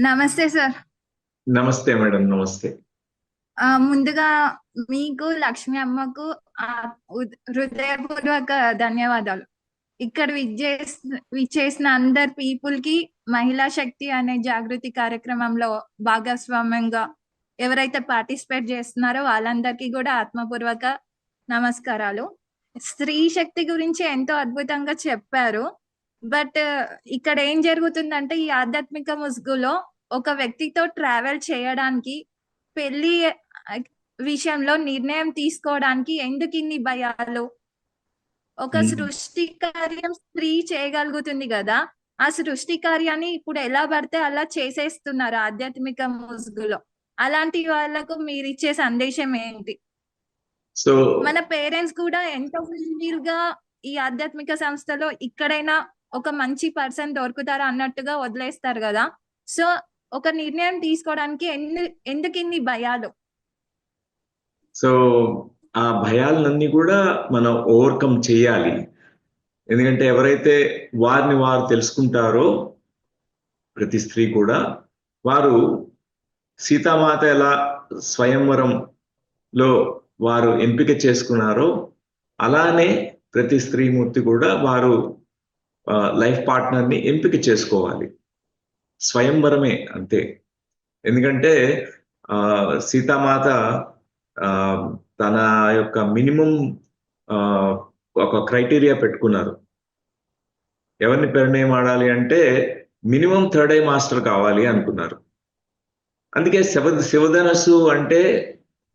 నమస్తే సార్ నమస్తే మేడం నమస్తే. ముందుగా మీకు లక్ష్మి అమ్మకు హృదయపూర్వక ధన్యవాదాలు. ఇక్కడ విచ్చేస్ విచ్చేసిన అందరు పీపుల్కి మహిళా శక్తి అనే జాగృతి కార్యక్రమంలో భాగస్వామ్యంగా ఎవరైతే పార్టిసిపేట్ చేస్తున్నారో వాళ్ళందరికీ కూడా ఆత్మపూర్వక నమస్కారాలు. స్త్రీ శక్తి గురించి ఎంతో అద్భుతంగా చెప్పారు. బట్ ఇక్కడ ఏం జరుగుతుందంటే ఈ ఆధ్యాత్మిక ముసుగులో ఒక వ్యక్తితో ట్రావెల్ చేయడానికి పెళ్ళి విషయంలో నిర్ణయం తీసుకోవడానికి ఎందుకు ఇన్ని భయాలు? ఒక. సృష్టి కార్యం స్త్రీ చేయగలుగుతుంది కదా ఆ సృష్టి కార్యాన్ని ఇప్పుడు ఎలా పడితే అలా చేసేస్తున్నారు ఆధ్యాత్మిక ముసుగులో. అలాంటి వాళ్ళకు మీరు ఇచ్చే సందేశం ఏంటి? సో మన పేరెంట్స్ కూడా ఎంతో ఫుల్ఫిల్గా ఈ ఆధ్యాత్మిక సంస్థలో ఇక్కడైనా ఒక మంచి పర్సన్ దొరుకుతారా అన్నట్టుగా వదిలేస్తారు కదా. సో ఒక నిర్ణయం తీసుకోవడానికి ఎందు ఎందుకు ఇన్ని భయాలు? సో ఆ భయాలన్నీ కూడా మనం ఓవర్కమ్ చేయాలి. ఎందుకంటే ఎవరైతే వారిని వారు తెలుసుకుంటారో ప్రతి స్త్రీ కూడా వారు సీతామాత ఎలా స్వయంవరంలో వారు ఎంపిక చేసుకున్నారో అలానే ప్రతి స్త్రీమూర్తి కూడా వారు లైఫ్ పార్ట్నర్ని ఎంపిక చేసుకోవాలి. స్వయంవరమే అంతే. ఎందుకంటే ఆ సీతామాత ఆ తన యొక్క మినిమం ఒక క్రైటీరియా పెట్టుకున్నారు. ఎవరిని పరిణయం ఆడాలి అంటే మినిమం థర్డ్ ఐ మాస్టర్ కావాలి అనుకున్నారు. అందుకే శివ శివధనస్సు అంటే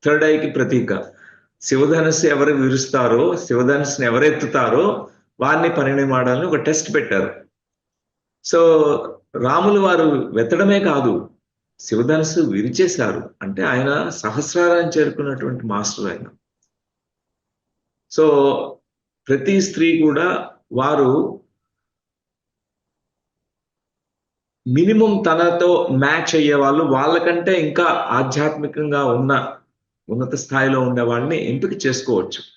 థర్డ్ ఐకి ప్రతీక. శివధనస్సు ఎవరు విరుస్తారో శివధనస్సుని ఎవరు ఎత్తుతారో వారిని పరిణయం ఆడాలని ఒక టెస్ట్ పెట్టారు. సో రాములు వారు వెతడమే కాదు శివధనస్సు విరిచేశారు. అంటే ఆయన సహస్రాలను చేరుకున్నటువంటి మాస్టర్ ఆయన. సో ప్రతి స్త్రీ కూడా వారు మినిమం తనతో మ్యాచ్ అయ్యే వాళ్ళు వాళ్ళకంటే ఇంకా ఆధ్యాత్మికంగా ఉన్న ఉన్నత స్థాయిలో ఉండే వాళ్ళని ఎంపిక చేసుకోవచ్చు.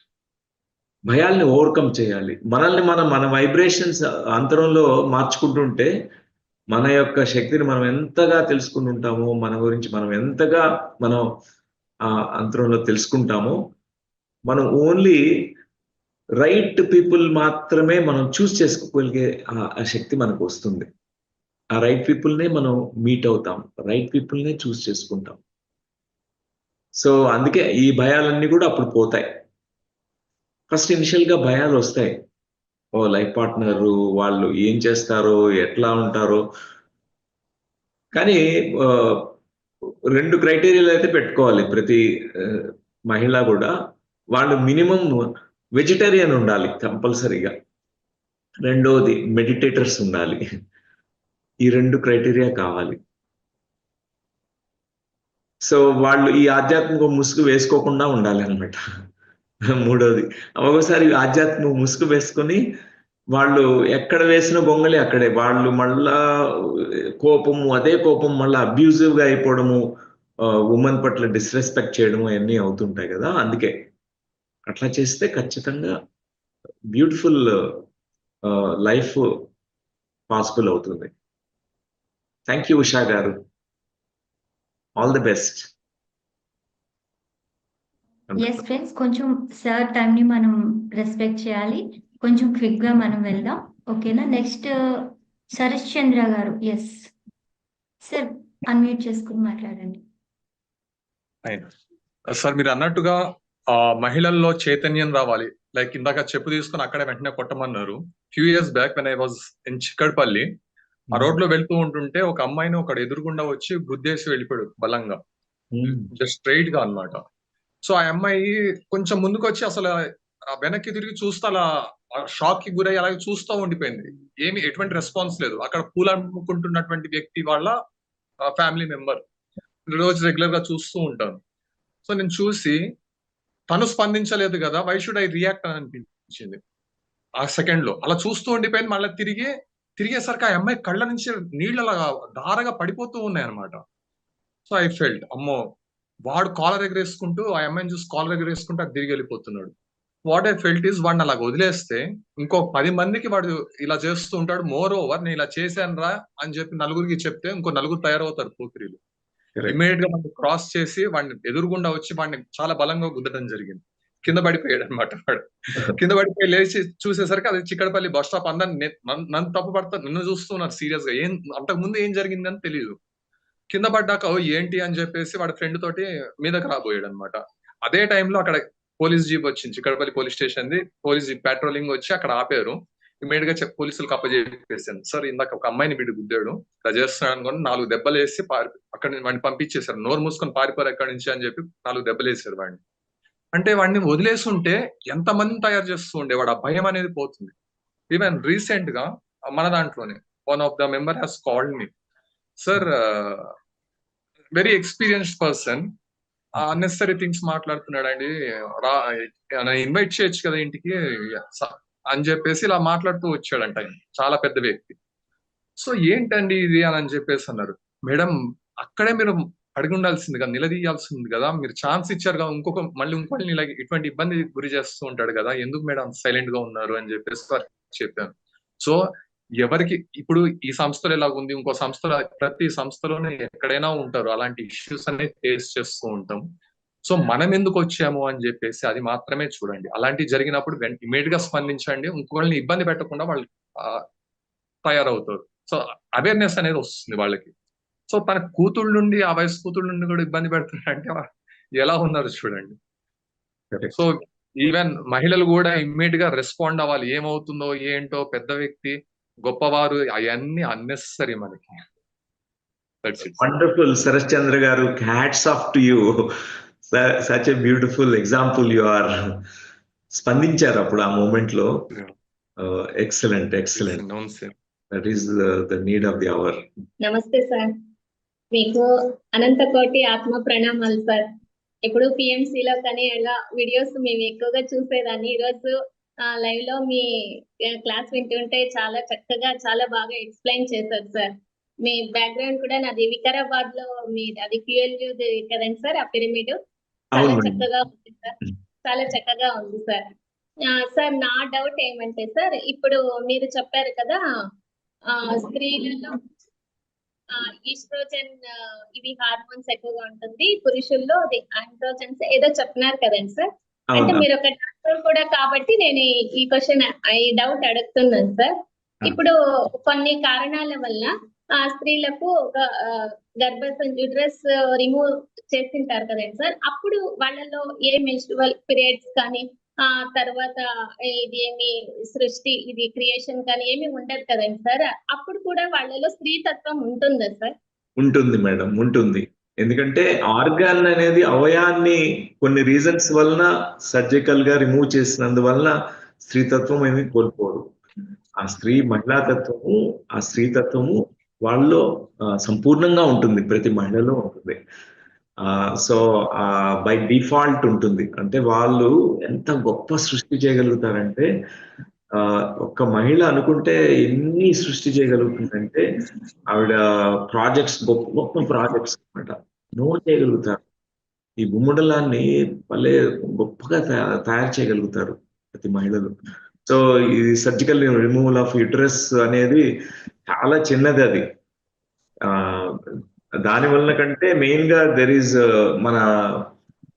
భయాల్ని ఓవర్కమ్ చేయాలి. మనల్ని మనం మన వైబ్రేషన్స్ అంతరంలో మార్చుకుంటుంటే మన యొక్క శక్తిని మనం ఎంతగా తెలుసుకుంటుంటామో మన గురించి మనం ఎంతగా మనం ఆ అంతరంలో తెలుసుకుంటామో మనం ఓన్లీ రైట్ పీపుల్ మాత్రమే మనం చూస్ చేసుకోగలిగే ఆ శక్తి మనకు వస్తుంది. ఆ రైట్ పీపుల్నే మనం మీట్ అవుతాం. రైట్ పీపుల్నే చూస్ చేసుకుంటాం. సో అందుకే ఈ భయాలన్నీ కూడా అప్పుడు పోతాయి. ఫస్ట్ ఇనిషియల్గా భయాలు వస్తాయి. ఓ లైఫ్ పార్ట్నర్ వాళ్ళు ఏం చేస్తారో ఎట్లా ఉంటారో. కానీ రెండు క్రైటీరియాలు అయితే పెట్టుకోవాలి ప్రతి మహిళ కూడా. వాళ్ళు మినిమం వెజిటేరియన్ ఉండాలి కంపల్సరీగా. రెండవది మెడిటేటర్స్ ఉండాలి. ఈ రెండు క్రైటీరియా కావాలి. సో వాళ్ళు ఈ ఆధ్యాత్మిక ముసుగు వేసుకోకుండా ఉండాలి అనమాట మూడోది. ఒక్కోసారి ఆధ్యాత్మిక ముసుగు వేసుకొని వాళ్ళు ఎక్కడ వేసిన బొంగలి అక్కడే. వాళ్ళు మళ్ళా కోపము అదే కోపం మళ్ళీ అబ్యూజివ్గా అయిపోవడము ఉమెన్ పట్ల డిస్రెస్పెక్ట్ చేయడము అన్నీ అవుతుంటాయి కదా. అందుకే అట్లా చేస్తే ఖచ్చితంగా బ్యూటిఫుల్ లైఫ్ పాసిబుల్ అవుతుంది. థ్యాంక్ యూ ఉషా గారు. All the best yes friends కొంచెం సార్ టైం ని మనం రెస్పెక్ట్ చేయాలి. కొంచెం క్విక్గా మనం వెళ్దాం. ఓకేనా నెక్స్ట్ సరస్ చంద్ర గారు. ఎస్ సార్ అన్మ్యూట్ చేసుకుని మాట్లాడండి. సార్ మీరు అన్నట్టుగా ఆ మహిళల్లో చైతన్యం రావాలి. లైక్ ఇందాక చెప్పు తీసుకుని అక్కడే వెంటనే కొట్టమన్నారు. Few years back when I was in Chikkadpally ఆ రోడ్లో వెళ్తూ ఉంటుంటే ఒక అమ్మాయిని ఒకడు ఎదురుగుండా వచ్చి గుద్దేసి వెళ్ళిపోయాడు బలంగా. జస్ట్ స్ట్రైట్గా అనమాట సో ఆ అమ్మాయి కొంచెం ముందుకు వచ్చి అసలు వెనక్కి తిరిగి చూస్తే అలా షాక్కి గురై అలాగే చూస్తూ ఉండిపోయింది. ఏమి ఎటువంటి రెస్పాన్స్ లేదు. అక్కడ పూలు అమ్ముకుంటున్నటువంటి వ్యక్తి వాళ్ళ ఫ్యామిలీ మెంబర్. రోజు రెగ్యులర్గా చూస్తూ ఉంటాను. సో నేను చూసి తను స్పందించలేదు కదా వై షుడ్ ఐ రియాక్ట్ అని అనిపించింది. ఆ సెకండ్లో అలా చూస్తూ ఉండిపోయింది. మళ్ళీ తిరిగి తిరిగేసరికి ఆ అమ్మాయి కళ్ళ నుంచి నీళ్ళలాగా ధారగా దారగా పడిపోతూ ఉన్నాయి అనమాట సో ఐ ఫెల్ట్. అమ్మో వాడు కాలర్ ఎగరేసుకుంటూ ఆ అమ్మాయిని చూసి కాలర్ ఎగరేసుకుంటూ అది తిరిగి వెళ్ళిపోతున్నాడు. వాట్ ఐ ఫెల్ట్ ఈస్ వాడిని అలా వదిలేస్తే ఇంకో పది మందికి వాడు ఇలా చేస్తూ ఉంటాడు. మోర్ ఓవర్ నేను ఇలా చేశాను రా అని చెప్పి నలుగురికి చెప్తే ఇంకో నలుగురు తయారవుతారు పోకిరీలు. ఇమీడియట్గా మనం క్రాస్ చేసి వాడిని ఎదురుగుండా వచ్చి వాడిని చాలా బలంగా గుద్దడం జరిగింది. కింద పడిపోయాడు అనమాట వాడు. కింద పడిపోయి లేచి చూసేసరికి అది చిక్కడపల్లి బస్ స్టాప్ అందరు నన్ను తప్పు పడతా నిన్ను చూస్తున్నారు సీరియస్గా ఏం అంతకు ముందు ఏం జరిగిందని తెలియదు కింద పడ్డాక "ఓ, ఏంటి అని చెప్పేసి వాడి ఫ్రెండ్ తోటి మీదకి రాబోయాడు అనమాట అదే టైంలో అక్కడ పోలీస్ జీప్ వచ్చింది. Chikkadpally police station the police jeep patrolling వచ్చి అక్కడ ఆపారు. ఇమీడియట్గా పోలీసులు పోలీసులకు సార్ ఇందాక ఒక అమ్మాయిని వీడు గుద్దాడు. ఇలా చేస్తున్నాడు నాలుగు దెబ్బలు వేసి పారి అక్కడ వాడిని పంపించేశారు. నోరు మూసుకొని పారిపోరు ఎక్కడి నుంచి అని చెప్పి నాలుగు దెబ్బలు వేసారు వాడిని. అంటే వాడిని వదిలేసి ఉంటే ఎంత తయారు చేస్తూ ఉండేవాడు ఆ భయం అనేది పోతుంది. ఈవెన్ రీసెంట్గా మన దాంట్లోనే one of the member has called me sir very experienced person unnecessary things మాట్లాడుతున్నాడండి. రా ఇన్వైట్ చేయొచ్చు కదా ఇంటికి? అని చెప్పేసి ఇలా మాట్లాడుతూ వచ్చాడంట. ఆయన. చాలా పెద్ద వ్యక్తి. సో ఏంటండి ఇది అని అని చెప్పేసి అన్నారు. మేడం అక్కడే మీరు అడిగి ఉండాల్సింది కదా నిలదీయాల్సింది కదా. మీరు ఛాన్స్ ఇచ్చారు కదా. ఇంకొక మళ్ళీ ఇంకోటి ఇలా ఇటువంటి ఇబ్బంది గురి చేస్తూ ఉంటాడు కదా. ఎందుకు మేడం సైలెంట్గా ఉన్నారు? అని చెప్పేసి చెప్పాను. సో ఎవరికి ఇప్పుడు ఈ సంస్థలో ఎలా ఉంది ఇంకో సంస్థలో ప్రతి సంస్థలోనే ఎక్కడైనా ఉంటారు అలాంటి ఇష్యూస్ అనేది ఫేస్ చేస్తూ ఉంటాం. సో మనం ఎందుకు వచ్చాము అని చెప్పేసి అది మాత్రమే చూడండి. అలాంటి జరిగినప్పుడు ఇమీడియట్గా స్పందించండి ఇంకొకరిని ఇబ్బంది పెట్టకుండా వాళ్ళు తయారవుతారు. సో అవేర్నెస్ అనేది వస్తుంది వాళ్ళకి. సో తన కూతుళ్ళ నుండి ఆ వయసు కూతుళ్ళ నుండి కూడా ఇబ్బంది పెడుతున్నారంటే ఎలా ఉన్నారు చూడండి. సో ఈవెన్ మహిళలు కూడా ఇమ్మీడియట్గా రెస్పాండ్ అవ్వాలి. ఏమవుతుందో ఏంటో పెద్ద వ్యక్తి గొప్పవారు అవన్నీ అన్నెసరీ మనకి. వండర్ఫుల్ శరత్ చంద్ర గారు hats off to you such a beautiful example you are స్పందించారు అప్పుడు ఆ మూమెంట్లో. Excellent excellent that is the need of the hour నమస్తే సార్. మీకు అనంత కోటి ఆత్మ ప్రణామాలు సార్. ఇప్పుడు PMC లో కానీ ఇలా వీడియోస్ మేము ఎక్కువగా చూసేదాన్ని. ఈరోజు లైవ్లో మీ క్లాస్ వింటుంటే చాలా చక్కగా చాలా బాగా ఎక్స్ప్లెయిన్ చేశారు సార్. మీ బ్యాక్గ్రౌండ్ కూడా నాది వికారాబాద్లో మీ అది ది కదండి సార్ ఆ పిరమిడ్? చాలా చక్కగా ఉంది సార్. చాలా చక్కగా ఉంది సార్. సార్ నా డౌట్ ఏమంటే సార్ ఇప్పుడు మీరు చెప్పారు కదా ఆ, స్త్రీలలో ఈస్ట్రోజన్ ఇది హార్మోన్స్ ఎక్కువగా ఉంటుంది. పురుషుల్లో అది ఆండ్రోజన్స్ ఏదో చెప్తున్నారు కదండి సార్. అంటే మీరు ఒక డాక్టర్ కూడా కాబట్టి నేను ఈ- క్వశ్చన్ ఈ డౌట్ అడుగుతున్నాను సార్. ఇప్పుడు కొన్ని కారణాల వల్ల ఆ స్త్రీలకు ఒక ఆ, గర్భసం యూట్రస్ రిమూవ్ చేసింటారు కదండి సార్. అప్పుడు వాళ్ళలో ఏ మెన్స్ట్రువల్ పీరియడ్స్ కానీ ఆ తర్వాత ఇది ఏమి సృష్టి ఇది క్రియేషన్ కానీ ఏమి ఉండదు కదండి సార్. అప్పుడు కూడా వాళ్ళలో స్త్రీతత్వం ఉంటుందా సార్? ఉంటుంది మేడం ఉంటుంది. ఎందుకంటే ఆర్గాన్ అనేది అవయాన్ని కొన్ని రీజన్స్ వలన సర్జికల్గా రిమూవ్ చేసినందువలన స్త్రీతత్వం ఏమి కోల్పోరు ఆ స్త్రీ మహిళా తత్వము ఆ స్త్రీతత్వము వాళ్ళలో సంపూర్ణంగా ఉంటుంది ప్రతి మహిళలో ఉంటుంది. సో బై డిఫాల్ట్ ఉంటుంది. అంటే వాళ్ళు ఎంత గొప్ప సృష్టి చేయగలుగుతారంటే ఒక ఒక్క మహిళ అనుకుంటే ఎన్ని సృష్టి చేయగలుగుతుందంటే ఆవిడ ప్రాజెక్ట్స్ గొప్ప గొప్ప ప్రాజెక్ట్స్ అన్నమాట. నో చేయగలుగుతారు. ఈ గుమ్మడలాన్ని భలే గొప్పగా తయారు చేయగలుగుతారు ప్రతి మహిళలు. సో ఈ సర్జికల్ రిమూవల్ ఆఫ్ యుటరస్ అనేది చాలా చిన్నది అది. ఆ దాని వలన కంటే మెయిన్గా దెర్ ఈజ్ మన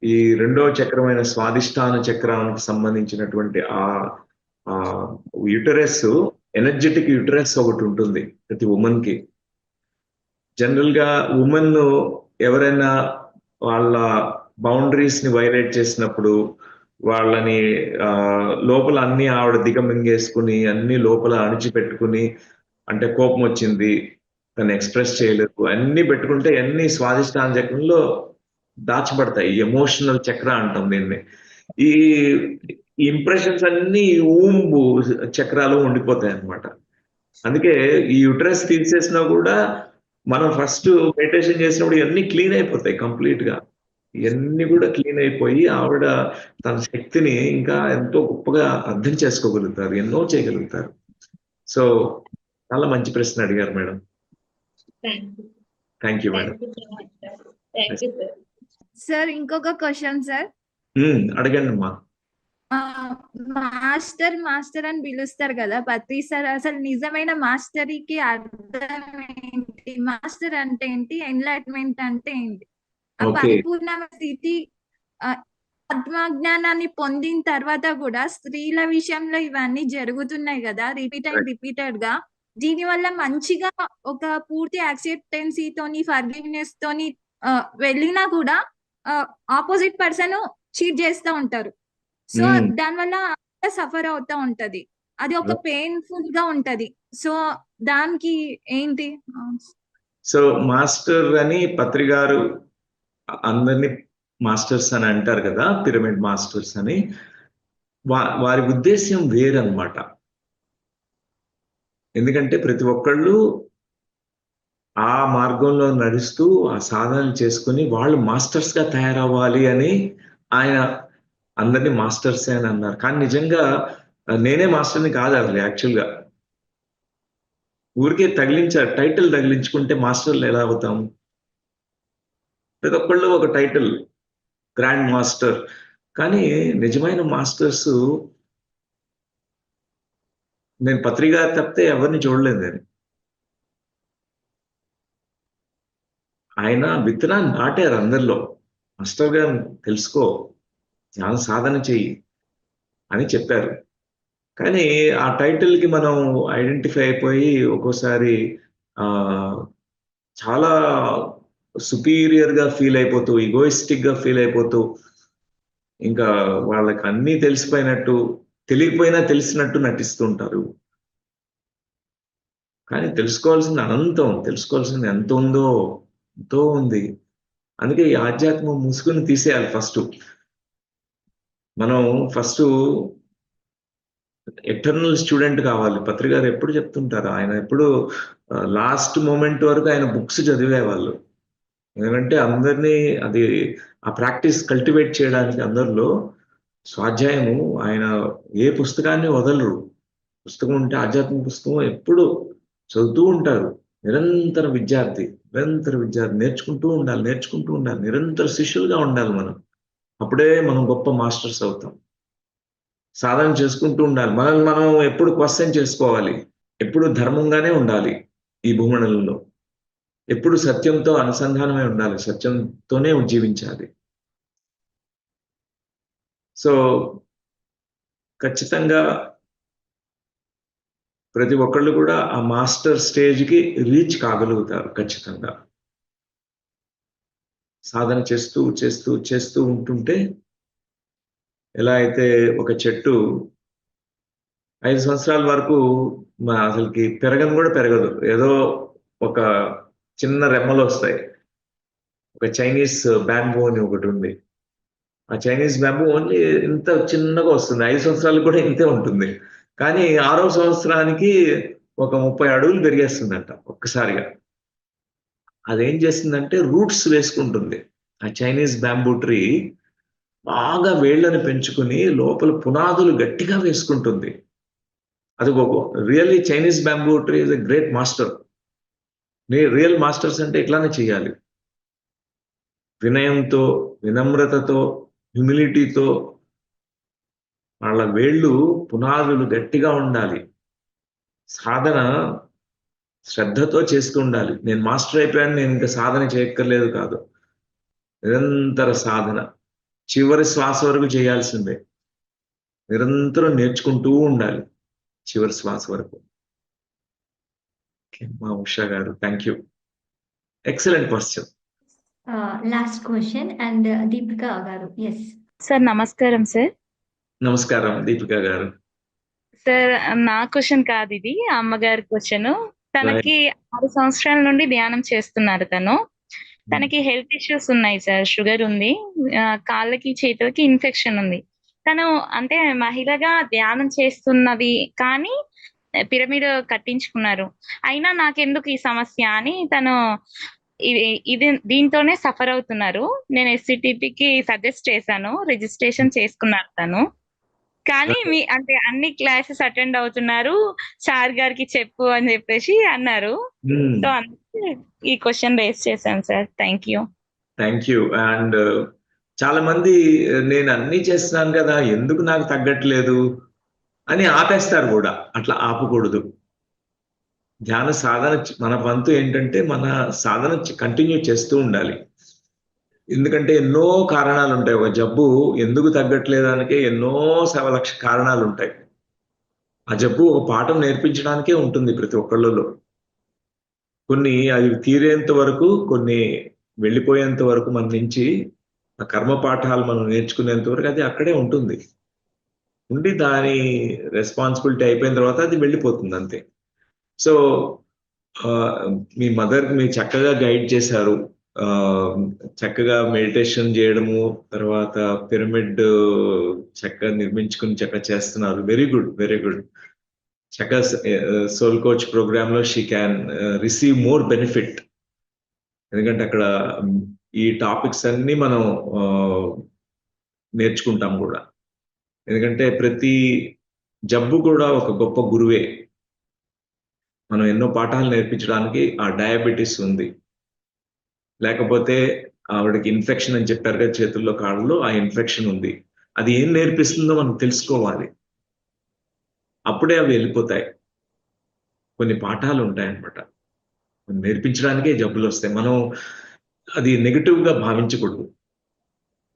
ఈ రెండో చక్రమైన స్వాదిష్టాన చక్రానికి సంబంధించినటువంటి ఆ ఆ యుటరస్ ఎనర్జెటిక్ యుటరస్ ఒకటి ఉంటుంది ప్రతి ఉమెన్కి. జనరల్గా ఉమెన్ ఎవరైనా వాళ్ళ బౌండరీస్ని వైలేట్ చేసినప్పుడు వాళ్ళని ఆ, లోపల అన్ని ఆవిడ దిగమింగేసుకుని అన్ని లోపల అణిచిపెట్టుకుని అంటే కోపం వచ్చింది తను ఎక్స్ప్రెస్ చేయలేదు అన్ని పెట్టుకుంటే అన్ని స్వాదిష్టాన చక్రంలో దాచబడతాయి ఎమోషనల్ చక్ర అంటాం దీన్ని. ఈ ఇంప్రెషన్స్ అన్ని ఊంబు చక్రాలు ఉండిపోతాయి అన్నమాట అందుకే ఈ యుట్రస్ తీసేసినా కూడా మనం ఫస్ట్ మెడిటేషన్ చేసినప్పుడు ఇవన్నీ క్లీన్ అయిపోతాయి కంప్లీట్గా ఇవన్నీ కూడా క్లీన్ అయిపోయి ఆవిడ తన శక్తిని ఇంకా ఎంతో గొప్పగా అర్థం చేసుకోగలుగుతారు ఎన్నో చేయగలుగుతారు. సో చాలా మంచి ప్రశ్న అడిగారు madam. Thank you madam sir ఇంకొక క్వశ్చన్ సార్ అడగండి అమ్మా. ఆ, మాస్టర్ మాస్టర్ అని పిలుస్తారు కదా ప్రతి సార్. అసలు నిజమైన మాస్టరీకి అర్థం ఏంటి మాస్టర్ అంటే ఏంటి ఎన్లైట్మెంట్ అంటే ఏంటి ఆ. పరిపూర్ణ స్థితి ఆత్మజ్ఞానాన్ని పొందిన తర్వాత కూడా స్త్రీల విషయంలో ఇవన్నీ జరుగుతున్నాయి కదా రిపీటెడ్ Right. రిపీటెడ్గా దీని వల్ల మంచిగా ఒక పూర్తి యాక్సెప్టెన్సీ తోని ఫర్గివ్నెస్ తోని వెళ్ళినా కూడా ఆపోజిట్ పర్సన్ చీట్ చేస్తూ ఉంటారు సో Hmm. దానివల్ల సఫర్ అవుతా ఉంటది అది ఒక పెయిన్ఫుల్గా ఉంటది. సో దానికి ఏంటి? సో మాస్టర్ అని పత్రి గారు అందరినీ మాస్టర్స్ అని అంటారు కదా పిరమిడ్ మాస్టర్స్ అని. వారి ఉద్దేశ్యం వేరన్నమాట. ఎందుకంటే ప్రతి ఒక్కళ్ళు ఆ మార్గంలో నడుస్తూ ఆ సాధనలు చేసుకుని వాళ్ళు మాస్టర్స్గా తయారవ్వాలి అని ఆయన అందరినీ మాస్టర్స్ అని అన్నారు. కానీ నిజంగా నేనే మాస్టర్ని కాదు అసలు యాక్చువల్గా. ఊరికే తగిలించారు టైటిల్ తగిలించుకుంటే మాస్టర్లు ఎలా అవుతాం? ప్రతి ఒక్కళ్ళు ఒక టైటిల్ గ్రాండ్ మాస్టర్. కానీ నిజమైన మాస్టర్స్ నేను పత్రిక తప్పితే ఎవరిని చూడలేదు నేను. ఆయన విత్తనాన్ని నాటారు అందరిలో. మాస్టర్ గారు తెలుసుకో ధ్యాన సాధన చెయ్యి అని చెప్పారు. కానీ ఆ టైటిల్కి మనం ఐడెంటిఫై అయిపోయి ఒక్కోసారి ఆ చాలా సుపీరియర్గా ఫీల్ అయిపోతూ ఈగోయిస్టిక్గా ఫీల్ అయిపోతూ ఇంకా వాళ్ళకి అన్నీ తెలిసిపోయినట్టు తెలియకపోయినా తెలిసినట్టు నటిస్తుంటారు. కానీ తెలుసుకోవాల్సింది అనంతం తెలుసుకోవాల్సింది ఎంత ఉందో ఎంతో ఉంది. అందుకే ఈ ఆధ్యాత్మం ముసుగుని తీసేయాలి ఫస్ట్. మనం ఫస్ట్ ఎటర్నల్ స్టూడెంట్ కావాలి. పత్రి గారు ఎప్పుడు చెప్తుంటారు? ఆయన ఎప్పుడు లాస్ట్ మూమెంట్ వరకు ఆయన బుక్స్ చదివేవాళ్ళు ఎందుకంటే అందరినీ అది ఆ ప్రాక్టీస్ కల్టివేట్ చేయడానికి అందరిలో స్వాధ్యాయము ఆయన ఏ పుస్తకాన్ని వదలరు. పుస్తకం ఉంటే ఆధ్యాత్మిక పుస్తకం ఎప్పుడు చదువుతూ ఉంటారు. నిరంతర విద్యార్థి నిరంతర విద్యార్థి నేర్చుకుంటూ ఉండాలి నేర్చుకుంటూ ఉండాలి. నిరంతర శిష్యులుగా ఉండాలి మనం. అప్పుడే మనం గొప్ప మాస్టర్స్ అవుతాం. సాధన చేసుకుంటూ ఉండాలి. మనల్ని మనం ఎప్పుడు క్వశ్చన్ చేసుకోవాలి? ఎప్పుడు ధర్మంగానే ఉండాలి ఈ భూమండలంలో? ఎప్పుడు సత్యంతో అనుసంధానమై ఉండాలి? సత్యంతోనే జీవించాలి. సో ఖచ్చితంగా ప్రతి ఒక్కళ్ళు కూడా ఆ మాస్టర్ స్టేజ్కి రీచ్ కాగలుగుతారు ఖచ్చితంగా. సాధన చేస్తూ చేస్తూ చేస్తూ ఉంటుంటే ఎలా అయితే ఒక చెట్టు ఐదు సంవత్సరాల వరకు మా అసలుకి పెరగను కూడా పెరగదు. ఏదో ఒక చిన్న రెమ్మలు వస్తాయి. ఒక చైనీస్ బ్యాంబూ అని ఒకటి ఉంది. ఆ చైనీస్ బ్యాంబూ ఓన్లీ ఇంత చిన్నగా వస్తుంది. ఐదు సంవత్సరాలు కూడా ఇంతే ఉంటుంది. కానీ ఆరో సంవత్సరానికి ఒక ముప్పై అడుగులు పెరిగేస్తుందంట ఒక్కసారిగా. అదేం చేస్తుందంటే రూట్స్ వేసుకుంటుంది. ఆ చైనీస్ బ్యాంబూ ట్రీ బాగా వేళ్ళను పెంచుకుని లోపల పునాదులు గట్టిగా వేసుకుంటుంది. అది ఒక really Chinese bamboo tree is a great master. Real masters అంటే ఇట్లానే చేయాలి వినయంతో వినమ్రతతో హ్యూమిలిటీతో వాళ్ళ వేళ్ళు పునాదులు గట్టిగా ఉండాలి. సాధన శ్రద్ధతో చేస్తూ ఉండాలి. నేను మాస్టర్ అయిపోయాను నేను ఇంకా సాధన చేయక్కర్లేదు కాదు. నిరంతర సాధన. చివరి శ్వాస వరకు చేయాల్సిందే. నిరంతరం నేర్చుకుంటూ ఉండాలి చివరి శ్వాస వరకు. మా ఉషా గారు thank you excellent question last question and Deepika గారు ఎస్ సార్ నమస్కారం సార్ నమస్కారం దీపిక గారు. సార్ నా క్వశ్చన్ కాదు ఇది అమ్మగారి క్వశ్చన్ తనకి ఆరు సంవత్సరాల నుండి ధ్యానం చేస్తున్నారు తను. తనకి హెల్త్ ఇష్యూస్ ఉన్నాయి సార్. షుగర్ ఉంది కాళ్ళకి చేతులకి ఇన్ఫెక్షన్ ఉంది. తను అంటే మహిళగా ధ్యానం చేస్తున్నది కానీ పిరమిడ్ కట్టించుకున్నారు. అయినా నాకెందుకు ఈ సమస్య అని తను ఇది ఇది దీంతోనే సఫర్ అవుతున్నారు. నేను ఎస్సిటిపికి సజెస్ట్ చేశాను రిజిస్ట్రేషన్ చేసుకున్నారు తను. కానీ మీ అంటే అన్ని క్లాసెస్ అటెండ్ అవుతున్నారు. సార్ గారికి చెప్పు అని చెప్పేసి అన్నారు. సో అందుకే ఈ క్వశ్చన్ రేస్ చేశాను sir. Thank you. Thank you. And uh, చాలా మంది uh, నేను అన్ని చేస్తున్నాను కదా ఎందుకు నాకు తగ్గట్లేదు అని ఆపేస్తారు కూడా. అట్లా ఆపకూడదు. ధ్యాన సాధన మన వంతు ఏంటంటే మన సాధన కంటిన్యూ చేస్తూ ఉండాలి. ఎందుకంటే ఎన్నో కారణాలు ఉంటాయి ఒక జబ్బు ఎందుకు తగ్గట్లేదానికే ఎన్నో సవలక్ష కారణాలు ఉంటాయి ఆ జబ్బు ఒక పాఠం నేర్పించడానికే ఉంటుంది ప్రతి ఒక్కళ్ళలో. కొన్ని అవి తీరేంత వరకు కొన్ని వెళ్ళిపోయేంత వరకు మన నుంచి ఆ కర్మ పాఠాలు మనం నేర్చుకునేంత వరకు అది అక్కడే ఉంటుంది. ఉండి దాని రెస్పాన్సిబిలిటీ అయిపోయిన తర్వాత అది వెళ్ళిపోతుంది అంతే. సో మీ మదర్ మీ చక్కగా గైడ్ చేశారు. చక్కగా మెడిటేషన్ చేయడము తర్వాత పిరమిడ్ చక్కగా నిర్మించుకుని చక్కగా చేస్తున్నారు. వెరీ గుడ్ వెరీ గుడ్ చక్కగా సోల్ కోచ్ ప్రోగ్రామ్లో she can receive more benefit ఎందుకంటే అక్కడ ఈ టాపిక్స్ అన్ని మనం uh, నేర్చుకుంటాం కూడా. ఎందుకంటే ప్రతి జబ్బు కూడా ఒక గొప్ప గురువే. మనం ఎన్నో పాఠాలు నేర్పించడానికి ఆ డయాబెటీస్ ఉంది. లేకపోతే ఆవిడకి ఇన్ఫెక్షన్ అని చెప్పారు కదా చేతుల్లో కాళ్ళలో ఆ ఇన్ఫెక్షన్ ఉంది. అది ఏం నేర్పిస్తుందో మనం తెలుసుకోవాలి. అప్పుడే అవి వెళ్ళిపోతాయి. కొన్ని పాఠాలు ఉంటాయన్నమాట. నేర్పించడానికే జబ్బులు వస్తాయి. మనం అది నెగిటివ్గా భావించకూడదు.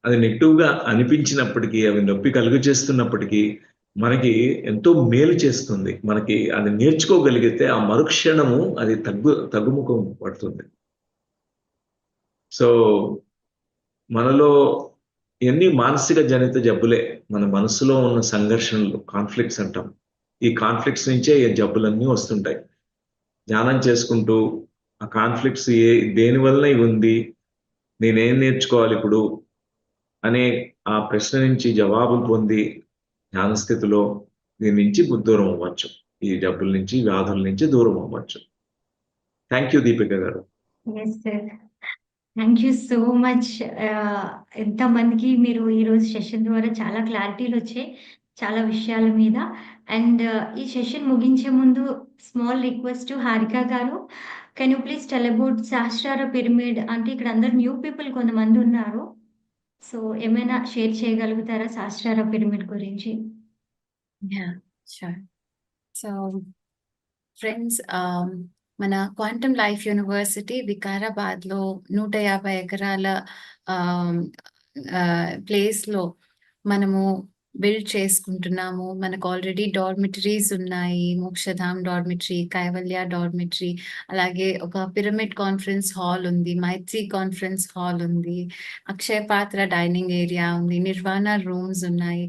అది నెగిటివ్గా అనిపించినప్పటికీ అవి నొప్పి కలుగు చేస్తున్నప్పటికీ మనకి ఎంతో మేలు చేస్తుంది. మనకి అది నేర్చుకోగలిగితే ఆ మరుక్షణము అది తగ్గు తగ్గుముఖం పడుతుంది. సో మనలో ఎన్ని మానసిక జనిత జబ్బులే మన మనసులో ఉన్న సంఘర్షణలు కాన్ఫ్లిక్ట్స్ అంటాం. ఈ కాన్ఫ్లిక్ట్స్ నుంచే ఈ జబ్బులన్నీ వస్తుంటాయి. ధ్యానం చేసుకుంటూ ఆ కాన్ఫ్లిక్ట్స్ ఏ దేని వల్ల ఉంది? నేనేం నేర్చుకోవాలి ఇప్పుడు? అనే ఆ ప్రశ్న నుంచి జవాబులు పొంది ధ్యాన స్థితిలో దీని నుంచి దూరం అవ్వచ్చు. ఈ జబ్బుల నుంచి వ్యాధుల నుంచి దూరం అవ్వచ్చు. థ్యాంక్ యూ దీపిక గారు. థ్యాంక్ యూ సో మచ్ ఎంతమందికి మీరు ఈరోజు సెషన్ ద్వారా చాలా క్లారిటీలు వచ్చాయి. చాలా విషయాల మీద. అండ్ uh, ఈ సెషన్ ముగించే ముందు స్మాల్ రిక్వెస్ట్ హారిక గారు. Can you please tell about Sahasrara pyramid అంటే ఇక్కడ అందరు న్యూ పీపుల్ కొంతమంది ఉన్నారు. సో ఏమైనా షేర్ చేయగలుగుతారా సహస్రార పిరమిడ్ గురించి? సో ఫ్రెండ్స్ um, మన క్వాంటమ్ లైఫ్ యూనివర్సిటీ వికారాబాద్లో నూట యాభై ఎకరాల um, uh, ప్లేస్లో మనము బిల్డ్ చేసుకుంటున్నాము. మనకు ఆల్రెడీ డార్మిటరీస్ ఉన్నాయి. మోక్షధామ్ డార్మిటరీ కైవల్య డార్మిటరీ అలాగే ఒక పిరమిడ్ కాన్ఫరెన్స్ హాల్ ఉంది. మైత్రి కాన్ఫరెన్స్ హాల్ ఉంది. అక్షయ పాత్ర డైనింగ్ ఏరియా ఉంది. నిర్వాణ రూమ్స్ ఉన్నాయి.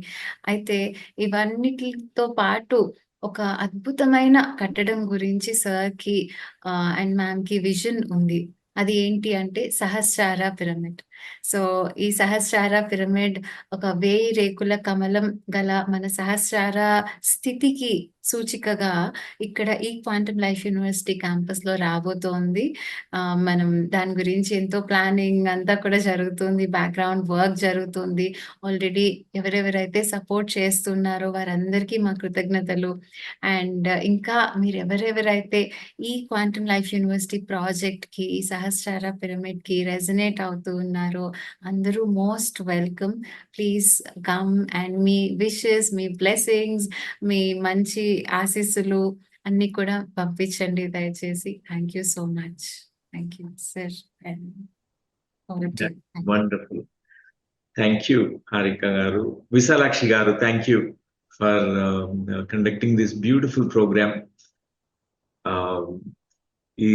అయితే ఇవన్నిటితో పాటు ఒక అద్భుతమైన కట్టడం గురించి సార్కి అండ్ మ్యామ్కి విజన్ ఉంది. అది ఏంటి అంటే సహస్రార పిరమిడ్. సో ఈ సహస్రార పిరమిడ్ ఒక వేయి రేకుల కమలం గల మన సహస్రార స్థితికి సూచికగా ఇక్కడ ఈ క్వాంటమ్ లైఫ్ యూనివర్సిటీ క్యాంపస్లో రాబోతోంది మనం దాని గురించి ఎంతో ప్లానింగ్ అంతా కూడా జరుగుతుంది. బ్యాక్గ్రౌండ్ వర్క్ జరుగుతుంది. ఆల్రెడీ ఎవరెవరైతే సపోర్ట్ చేస్తున్నారో వారందరికీ మా కృతజ్ఞతలు. అండ్ ఇంకా మీరు ఎవరెవరైతే ఈ క్వాంటమ్ లైఫ్ యూనివర్సిటీ ప్రాజెక్ట్కి సహస్రార పిరమిడ్కి రెజనేట్ అవుతూ ఉన్నారో అందరూ most welcome. Please come and me wishes మీ బ్లెస్సింగ్స్ మీ మంచి ఆశీస్సులు అన్ని కూడా పంపించండి దయచేసి. Thank you so much thank you sir wonderful thank you Harika గారు విశాలాక్షి గారు thank you for conducting this beautiful programme ఈ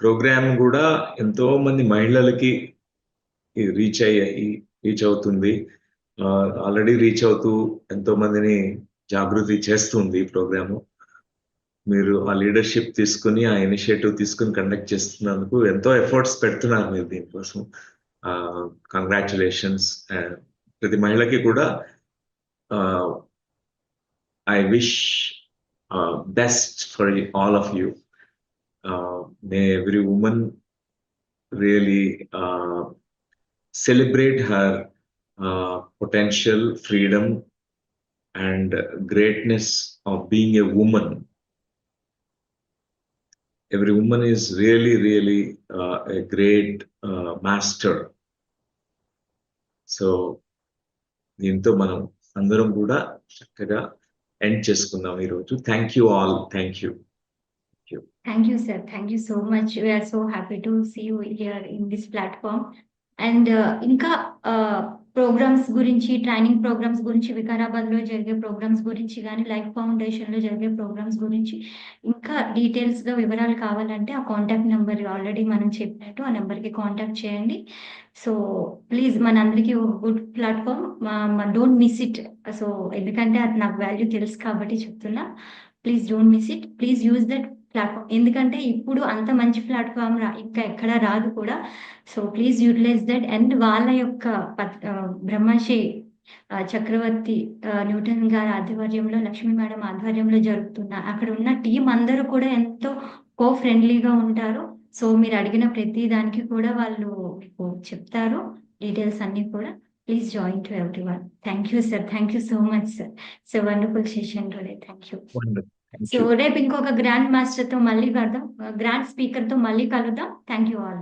ప్రోగ్రామ్ కూడా ఎంతో మంది మహిళలకి రీచ్ అయ్యాయి రీచ్ అవుతుంది. ఆల్రెడీ రీచ్ అవుతూ ఎంతో మందిని జాగృతి చేస్తుంది ఈ ప్రోగ్రాము. మీరు ఆ లీడర్షిప్ తీసుకుని ఆ ఇనిషియేటివ్ తీసుకుని కండక్ట్ చేస్తున్నందుకు ఎంతో ఎఫర్ట్స్ పెడుతున్నారు మీరు దీనికోసం. కంగ్రాచులేషన్స్ ప్రతి మహిళకి కూడా I wish best for all of you. May every women really celebrate her potential freedom and greatness of being a woman. Every woman is really, really uh, a great uh, master. So దీంతో మనం అందరం కూడా చక్కగా end చేసుకుందాం ఈరోజు thank you all thank you Thank you, sir. Thank you so much. We are so happy to see you here in this platform. And ఇంకా programmes గురించి training programmes గురించి వికారాబాద్లో జరిగే ప్రోగ్రామ్స్ గురించి కానీ లైఫ్ ఫౌండేషన్లో జరిగే ప్రోగ్రామ్స్ గురించి ఇంకా డీటెయిల్స్గా వివరాలు కావాలంటే ఆ కాంటాక్ట్ నెంబర్ ఆల్రెడీ మనం చెప్పినట్టు ఆ నెంబర్కి కాంటాక్ట్ చేయండి. సో ప్లీజ్ మనందరికీ ఒక good platform. Don't miss it. So ఎందుకంటే అది నాకు వాల్యూ తెలుసు కాబట్టి చెప్తున్నా. Please don't miss it. Please use that platform ఎందుకంటే ఇప్పుడు అంత మంచి ప్లాట్ఫామ్ రా ఇంకా ఎక్కడ రాదు కూడా. So please utilize that and వాళ్ళ యొక్క పత్- బ్రహ్మశ్రీ చక్రవర్తి న్యూటన్ గారి ఆధ్వర్యంలో లక్ష్మీ మేడం ఆధ్వర్యంలో జరుగుతున్న అక్కడ ఉన్న టీం అందరూ కూడా ఎంతో కో ఫ్రెండ్లీగా ఉంటారు. సో మీరు అడిగిన ప్రతి దానికి కూడా వాళ్ళు చెప్తారు. డీటెయిల్స్ అన్ని కూడా. Please join to every one thank you sir thank you so much sir so wonderful session today thank you so రేపు ఇంకొక గ్రాండ్ మాస్టర్తో మళ్ళీ కలుద్దాం గ్రాండ్ స్పీకర్తో మళ్ళీ కలుద్దాం. Thank you all.